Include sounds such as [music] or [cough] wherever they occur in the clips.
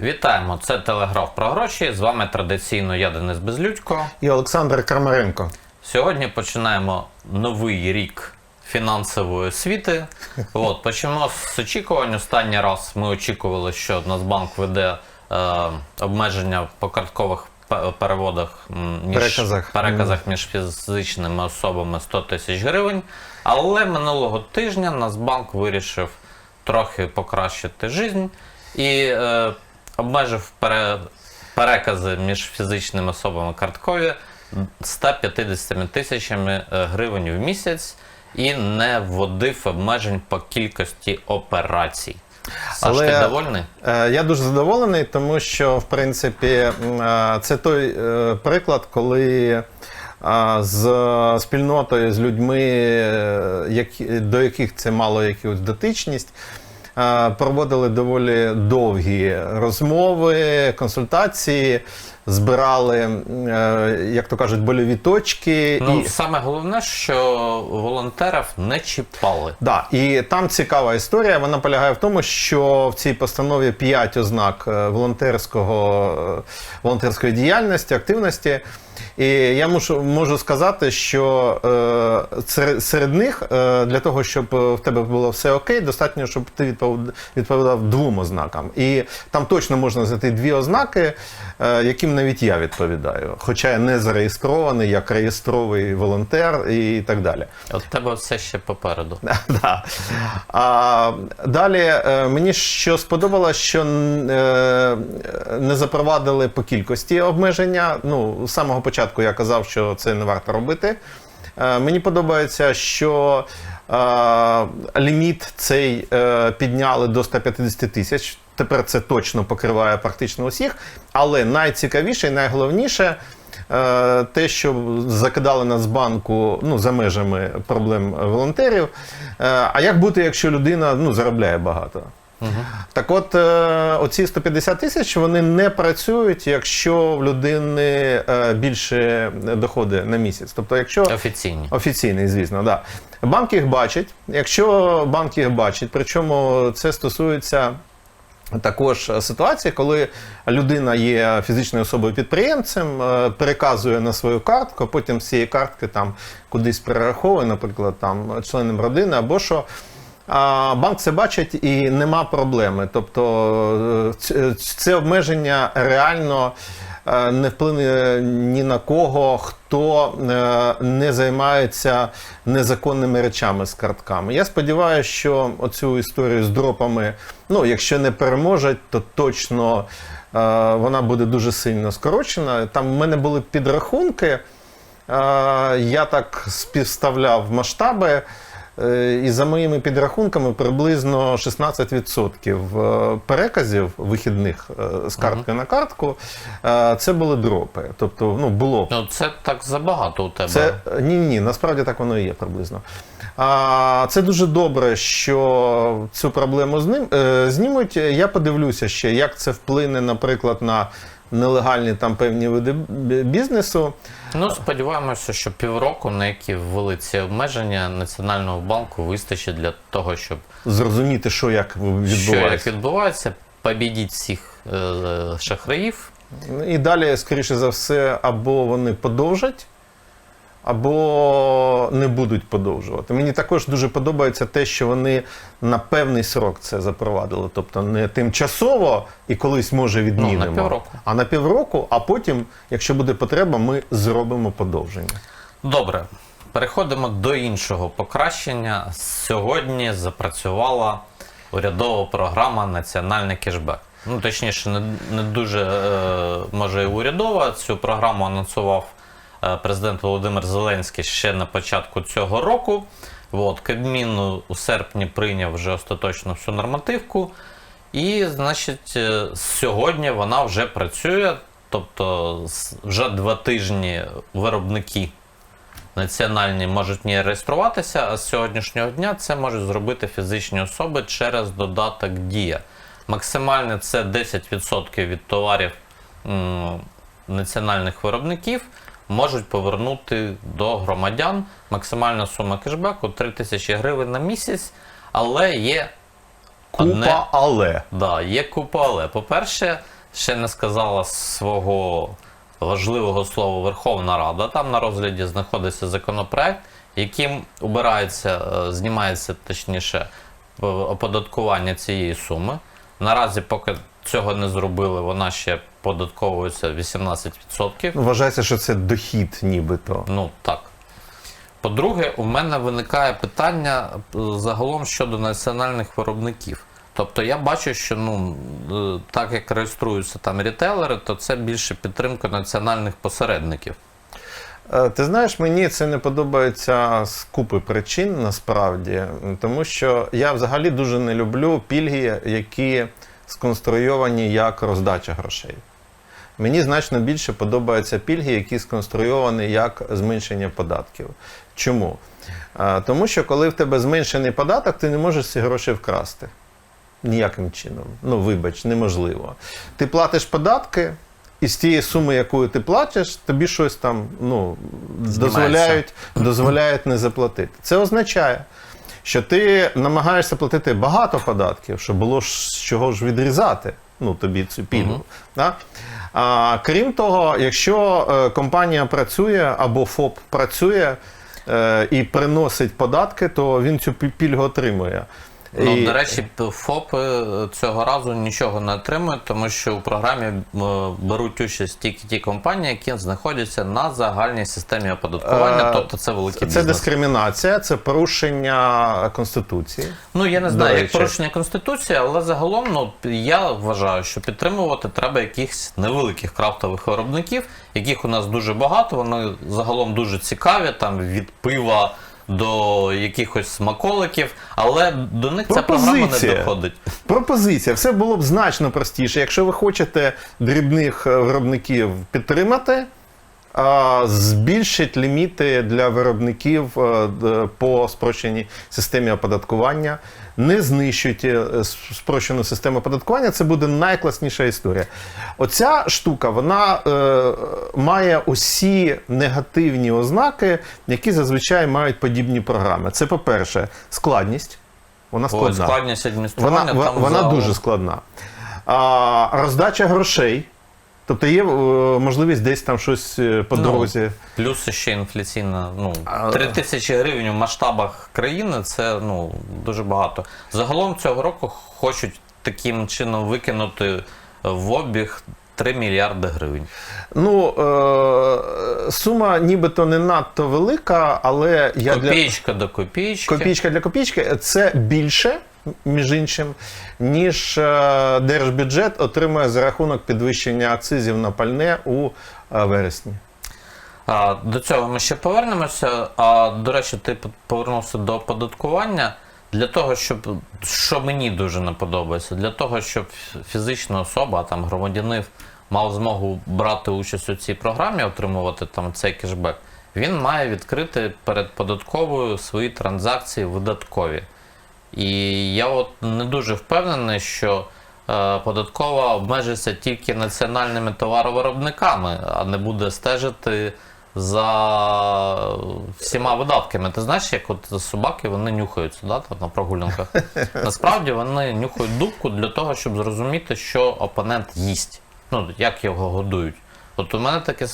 Вітаємо! Це телеграф про гроші. З вами традиційно я Денис Безлюдько. І Олександр Крамаренко. Сьогодні починаємо новий рік фінансової освіти. [laughs] От, почнемо з очікувань. Останній раз ми очікували, що Нацбанк веде е, обмеження по карткових переводах між Переказах. переказах між фізичними особами 100 тисяч гривень. Але минулого тижня Нацбанк вирішив трохи покращити життя і е, обмежив пере, перекази між фізичними особами карткові 150 тисячами е, гривень в місяць і не вводив обмежень по кількості операцій. Саш, Але- ти довольний? Е, Я дуже задоволений, тому що, в принципі, е, це той приклад, коли з спільнотою, з людьми, до яких це мало якусь дотичність, проводили доволі довгі розмови, консультації, збирали, е, як то кажуть, больові точки. Ну, і... саме головне, що волонтерів не чіпали. Да, і там цікава історія. Вона полягає в тому, що в цій постанові 5 ознак е, волонтерського е, волонтерської діяльності, активності. І я мушу, можу сказати, що е, серед, них е, для того, щоб е, в тебе було все окей, достатньо, щоб ти відповідав, двом ознакам. І там точно можна знайти дві ознаки, яким навіть я відповідаю. Хоча я не зареєстрований як реєстровий волонтер і так далі. От тебе все ще попереду. [laughs] Да. А, далі е, мені що сподобалось, що е, не запровадили по кількості обмеження. Ну, з самого початку я казав, що це не варто робити. Е, Мені подобається, що е, ліміт цей е, підняли до 150 тисяч. Тепер це точно покриває практично усіх. Але найцікавіше і найголовніше е, те, що закидали Нацбанку ну, за межами проблем волонтерів. Е, А як бути, якщо людина ну, заробляє багато? Так от, е, оці 150 тисяч вони не працюють, якщо в людини е, більше доходи на місяць. Тобто, якщо Офіційні. Офіційний, звісно, да. Банк їх бачить. Якщо банк їх бачить, причому це стосується також ситуації, коли людина є фізичною особою підприємцем, е, переказує на свою картку, а потім з цієї картки там кудись перераховує, наприклад, там членам родини або що. А банк це бачить і нема проблеми. Тобто е, це обмеження реально е, не вплине ні на кого, хто е, не займається незаконними речами з картками. Я сподіваюся, що оцю історію з дропами, ну якщо не переможуть, то точно вона буде дуже сильно скорочена. Там в мене були підрахунки. Я так співставляв масштаби. Е, І за моїми підрахунками, приблизно 16% е, переказів вихідних е, з картки на картку це були дропи. Тобто, ну було Ну, це так забагато у тебе. це ні, ні, насправді так воно і є приблизно. А, це дуже добре, що цю проблему зним, е, знімуть. Я подивлюся ще, як це вплине, наприклад, на нелегальні там певні види бізнесу. Ну, сподіваємося, що півроку, на які ввели ці обмеження Національного банку, вистачить для того, щоб Зрозуміти, що як що як відбувається. відбувається, побідіть всіх е, шахраїв. І далі, скоріше за все, або вони подовжать, або не будуть подовжувати. Мені також дуже подобається те, що вони на певний срок це запровадили. Тобто не тимчасово і колись може відмінимо, Ну, на півроку. а на півроку, а потім, якщо буде потреба, ми зробимо подовження. Добре, переходимо до іншого покращення. Сьогодні запрацювала урядова програма Національний кешбек. Ну, точніше, не, не дуже е, може і урядова. Цю програму анонсував президент Володимир Зеленський ще на початку цього року. От, Кабмін у серпні прийняв вже остаточно всю нормативку. І, значить, е, сьогодні вона вже працює. Тобто, вже два тижні виробники національні можуть не реєструватися, а з сьогоднішнього дня це можуть зробити фізичні особи через додаток Дія. Максимальне це 10% від товарів м, національних виробників можуть повернути до громадян. Максимальна сума кешбеку 3 тисячі гривень на місяць, але є Купа Одне- але. Да, є купа але. По-перше, ще не сказала свого важливого слова Верховна Рада. Там на розгляді знаходиться законопроект, яким убирається, е, знімається точніше е, оподаткування цієї суми. Наразі, поки цього не зробили, вона ще податковується 18%. Ну, Вважається, що це дохід, нібито. Ну так. По-друге, у мене виникає питання е, загалом щодо національних виробників. Тобто я бачу, що ну, е, так як реєструються там рітейлери, то це більше підтримка національних посередників. Е, Ти знаєш, мені це не подобається з купи причин насправді, тому що я взагалі дуже не люблю пільги, які сконструйовані як роздача грошей. Мені значно більше подобаються пільги, які сконструйовані як зменшення податків. Чому? Тому що коли в тебе зменшений податок, ти не можеш ці гроші вкрасти. Ніяким чином. Ну, вибач, неможливо. Ти платиш податки, і з тієї суми, якою ти платиш, тобі щось там ну, дозволяють, дозволяють не заплатити. Це означає, що ти намагаєшся платити багато податків, щоб було ж з чого ж відрізати ну, тобі цю пільгу. Угу. Да? А, крім того, якщо е, компанія працює або ФОП працює е, і приносить податки, то він цю пі- пільгу отримує. Ну, І- до речі, ФОПи цього разу нічого не отримують, тому що у програмі е, беруть участь тільки ті компанії, які знаходяться на загальній системі оподаткування, Е, тобто це великий Це бізнес. дискримінація, це порушення Конституції. Ну я не знаю, як порушення конституції, але загалом ну я вважаю, що підтримувати треба якихось невеликих крафтових виробників, яких у нас дуже багато. Вони загалом дуже цікаві, там від пива до якихось смаколиків, але до них ця програма не доходить. Пропозиція. Все було б значно простіше. Якщо ви хочете дрібних е, виробників підтримати, збільшить ліміти для виробників е, по спрощеній системі оподаткування. Не знищуйте е, спрощену систему оподаткування, це буде найкласніша історія. Оця штука вона е, має усі негативні ознаки, які зазвичай мають подібні програми. Це, по-перше, складність. Вона складна. складність адміністрування Вона, там вона загалом- дуже складна. А, роздача грошей. Тобто є е, можливість десь там щось е, по Ну, дорозі. Плюс ще інфляційна, ну, А- 3 тисячі гривень в масштабах країни це ну, дуже багато. Загалом цього року хочуть таким чином викинути в обіг 3 мільярди гривень. Ну, е, сума нібито не надто велика, але я для Копієчка до копієчки. копійка для копійки це більше, між іншим, ніж е, держбюджет отримує за рахунок підвищення акцизів на пальне у е, вересні. До цього ми ще повернемося. А до речі, ти повернувся до оподаткування. Для того, щоб що мені дуже не подобається, для того, щоб фізична особа, там громадянин мав змогу брати участь у цій програмі, отримувати там цей кешбек, він має відкрити перед податковою свої транзакції видаткові. І я от не дуже впевнений, що е, податкова обмежиться тільки національними товаровиробниками, а не буде стежити за всіма видатками. Ти знаєш, як от собаки вони нюхаються да, там, на прогулянках. [laughs] Насправді вони нюхають дубку для того, щоб зрозуміти, що опонент їсть. Ну, як його годують. От у мене таке,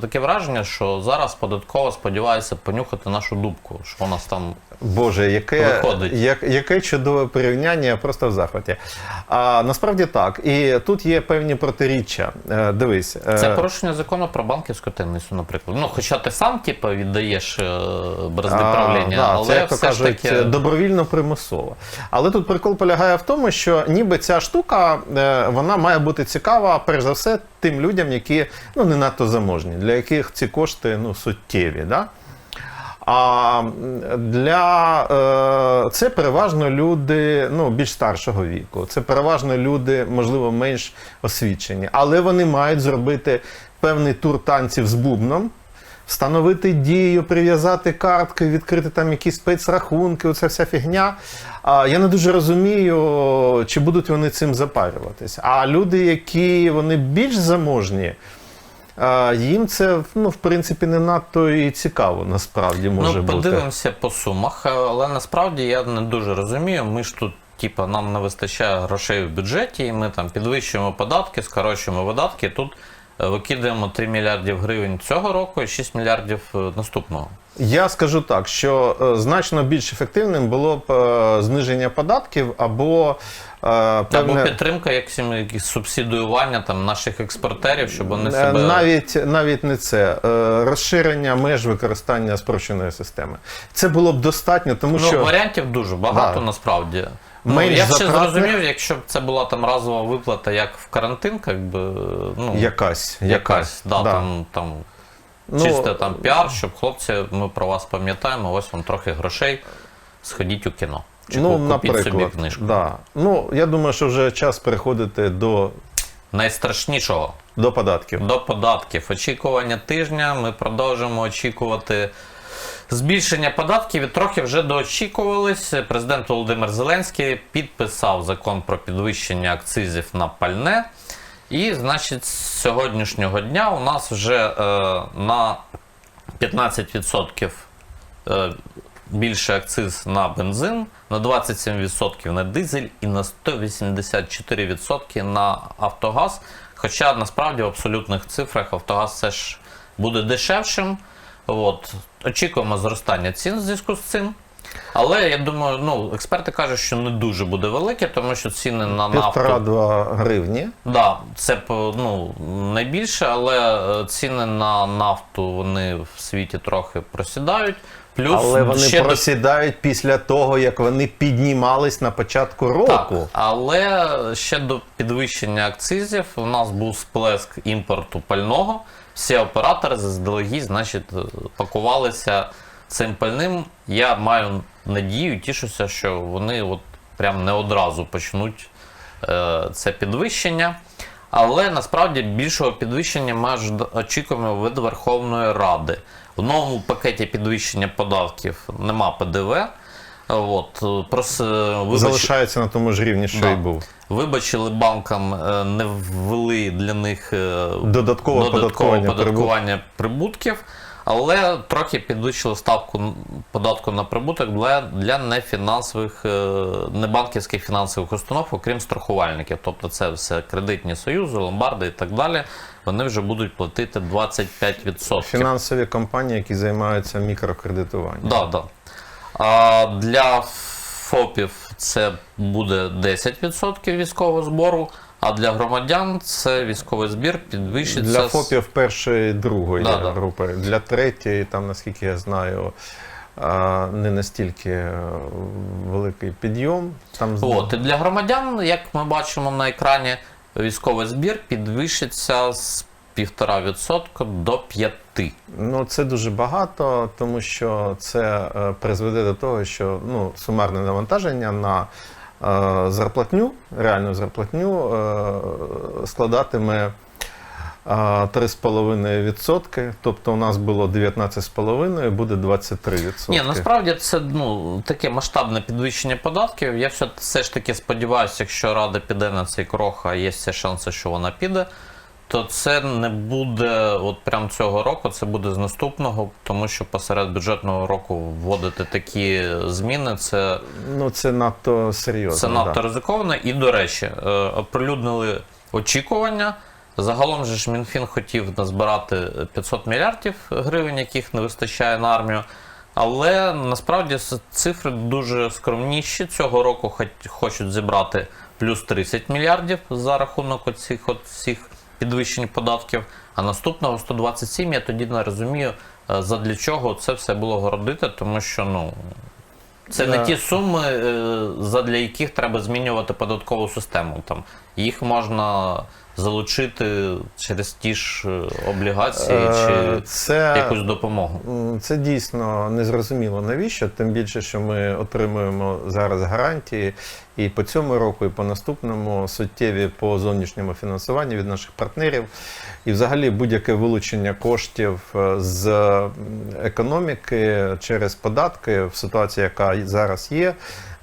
таке враження, що зараз податкова сподівається понюхати нашу дубку, що у нас там Боже, яке, як, яке чудове порівняння, я просто в захваті. А насправді так. І тут є певні протиріччя. Е, дивись. е, Це порушення закону про банківську таємницю, наприклад. Ну, хоча ти сам типу, віддаєш е, бразди правління, да, але це, як все ж кажуть, таки. добровільно примусово. Але тут прикол полягає в тому, що ніби ця штука е, вона має бути цікава, перш за все, тим людям, які ну, не надто заможні, для яких ці кошти ну, суттєві. Да? А для е, це переважно люди ну, більш старшого віку. Це переважно люди, можливо, менш освічені, але вони мають зробити певний тур танців з бубном. Встановити дію, прив'язати картки, відкрити там якісь спецрахунки, оця вся фігня. А, я не дуже розумію, чи будуть вони цим запарюватися. А люди, які вони більш заможні, їм це ну, в принципі не надто і цікаво, насправді може ну, бути. подивимося по сумах, але насправді я не дуже розумію. Ми ж тут типу, нам не вистачає грошей в бюджеті, і ми там підвищуємо податки, скорочуємо видатки. Тут е, викидаємо 3 мільярдів гривень цього року і 6 мільярдів е, наступного. Я скажу так, що е, значно більш ефективним було б зниження податків або е, Або підтримка, як субсидіювання там наших експортерів, щоб вони Е, себе навіть навіть не це Е, розширення меж використання спрощеної системи. Це було б достатньо, тому Ну, що варіантів дуже багато Да. насправді. Ну, я б ще зрозумів, якщо б це була там разова виплата, як в карантин, як би, ну, якась, якась, да, да. там, там Ну, чисте там піар, щоб хлопці, ми про вас пам'ятаємо, ось вам трохи грошей, сходіть у кіно. Чи ну, купіть наприклад, собі книжку. Да. Ну, я думаю, що вже час переходити до, Найстрашнішого до податків. до податків. Очікування тижня. Ми продовжимо очікувати збільшення податків і трохи вже доочікувались. Президент Володимир Зеленський підписав закон про підвищення акцизів на пальне. І, значить, з сьогоднішнього дня у нас вже е, на 15% е, більше акциз на бензин, на 27% на дизель і на 184% на Автогаз. Хоча насправді в абсолютних цифрах Автогаз все ж буде дешевшим. От. Очікуємо зростання цін в зв'язку з цим. Але я думаю, ну, експерти кажуть, що не дуже буде велике, тому що ціни на нафту. Півтора-два гривні. Да, це ну, найбільше, але е, ціни на нафту вони в світі трохи просідають. Плюс Але вони ще до- просідають після того, як вони піднімались на початку року. Так, але ще до підвищення акцизів у нас був сплеск імпорту пального. Всі оператори заздалегідь, значить, пакувалися цим пальним. Я маю надію, тішуся, що вони от прям не одразу почнуть е, це підвищення. Але насправді більшого підвищення ми очікуємо від Верховної Ради. В новому пакеті підвищення податків нема ПДВ. От, просто прос, е, вибач- Залишається на тому ж рівні, що Да. і був. Вибачили банкам, е, не ввели для них додаткове, Додаткове податкування прибутків, але трохи підвищили ставку податку на прибуток для, для нефінансових, е, небанківських фінансових установ, окрім страхувальників. Тобто це все кредитні союзи, ломбарди і так далі. Вони вже будуть платити 25%. Фінансові компанії, які займаються мікрокредитуванням. Да, да. А для ФОПів це буде 10% військового збору, а для громадян це військовий збір підвищиться. Для ФОПів першої, другої Да, да. групи. Для третьої, там, наскільки я знаю, не настільки е, великий підйом. Там От, і для громадян, як ми бачимо на екрані, військовий збір підвищиться з 1,5% до 5%. Ну, це дуже багато, тому що це е, призведе до того, що ну, сумарне навантаження на зарплатню, реальну зарплатню, е, складатиме е, 3,5%. Тобто у нас було 19,5%, буде 23%. Ні, насправді це ну, таке масштабне підвищення податків. Я все, все ж таки сподіваюся, якщо Рада піде на цей крок, а є всі шанси, що вона піде, то це не буде от прям цього року, це буде з наступного, тому що посеред бюджетного року вводити такі зміни, це Ну, це надто серйозно. це надто да. ризиковано. І, до речі, е, оприлюднили очікування. Загалом же ж Мінфін хотів назбирати 500 мільярдів гривень, яких не вистачає на армію. Але насправді цифри дуже скромніші. Цього року хоч- хочуть зібрати плюс 30 мільярдів за рахунок оцих от всіх підвищень податків. А наступного 127 я тоді не розумію, е, задля чого це все було городити, тому що ну. Це не ті суми, е, задля яких треба змінювати податкову систему. Там їх можна залучити через ті ж е, облігації Е, чи це... якусь допомогу. Це дійсно незрозуміло навіщо, тим більше, що ми отримуємо зараз гарантії і по цьому року, і по наступному суттєві по зовнішньому фінансуванню від наших партнерів. І взагалі будь-яке вилучення коштів е, з економіки через податки в ситуації, яка зараз є.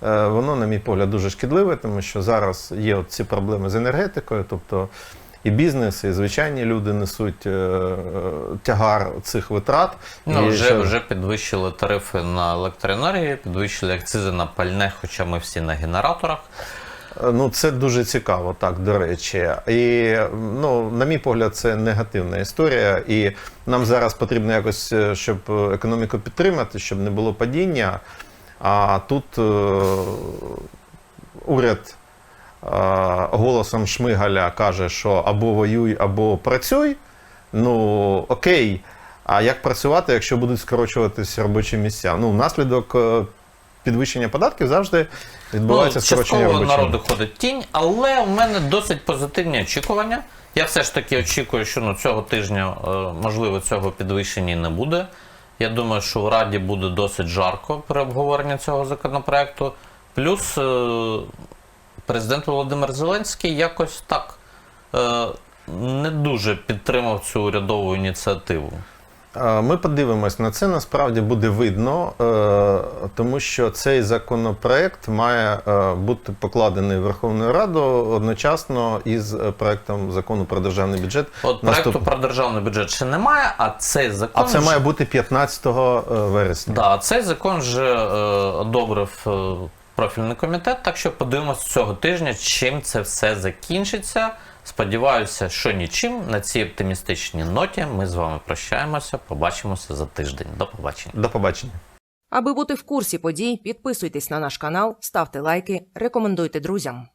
Е, Воно, на мій погляд, дуже шкідливе, тому що зараз є от ці проблеми з енергетикою, тобто і бізнес, і звичайні люди несуть е, е, тягар цих витрат. Ну, І вже, ще- вже підвищили тарифи на електроенергію, підвищили акцизи на пальне, хоча ми всі на генераторах. Ну, це дуже цікаво, так, до речі. І, ну, на мій погляд, це негативна історія. І нам зараз потрібно якось, щоб економіку підтримати, щоб не було падіння. А тут е, уряд е, голосом Шмигаля каже, що або воюй, або працюй. Ну, окей. А як працювати, якщо будуть скорочуватися робочі місця? Ну, внаслідок е, підвищення податків завжди відбувається ну, скорочення робочих народу ходить тінь, але у мене досить позитивні очікування. Я все ж таки очікую, що ну, цього тижня, можливо, цього підвищення не буде. Я думаю, що в Раді буде досить жарко при обговоренні цього законопроекту. Плюс е, президент Володимир Зеленський якось так е, не дуже підтримав цю урядову ініціативу. Ми подивимось на це. Насправді буде видно, е, тому що цей законопроект має е, бути покладений Верховною Радою одночасно із е, проектом закону про державний бюджет. От Наступ- проекту про державний бюджет ще немає, а цей закон. А це вже- має бути 15 вересня. Да, цей закон вже одобрив профільний комітет, так що подивимося цього тижня, чим це все закінчиться. Сподіваюся, що нічим. На цій оптимістичній ноті ми з вами прощаємося. Побачимося за тиждень. До побачення. До побачення. Аби бути в курсі подій, підписуйтесь на наш канал, ставте лайки, рекомендуйте друзям.